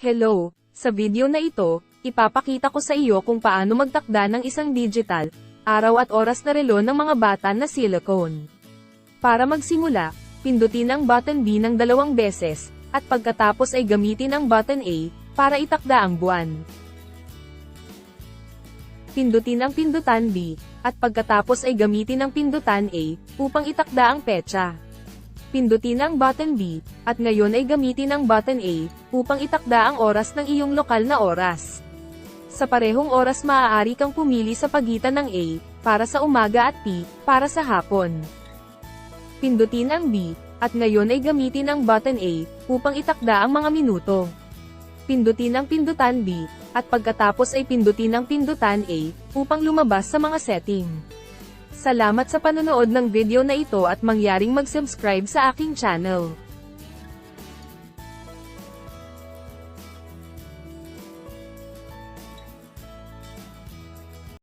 Hello! Sa video na ito, ipapakita ko sa iyo kung paano magtakda ng isang digital, araw at oras na relo ng mga bata na silicone. Para magsimula, pindutin ang button B ng dalawang beses, at pagkatapos ay gamitin ang button A, para itakda ang buwan. Pindutin ang pindutan B, at pagkatapos ay gamitin ang pindutan A, upang itakda ang petsa. Pindutin ang button B, at ngayon ay gamitin ang button A, upang itakda ang oras ng iyong lokal na oras. Sa parehong oras maaari kang pumili sa pagitan ng A, para sa umaga at P, para sa hapon. Pindutin ang B, at ngayon ay gamitin ang button A, upang itakda ang mga minuto. Pindutin ang pindutan B, at pagkatapos ay pindutin ang pindutan A, upang lumabas sa mga setting. Salamat sa panonood ng video na ito at mangyaring mag-subscribe sa aking channel.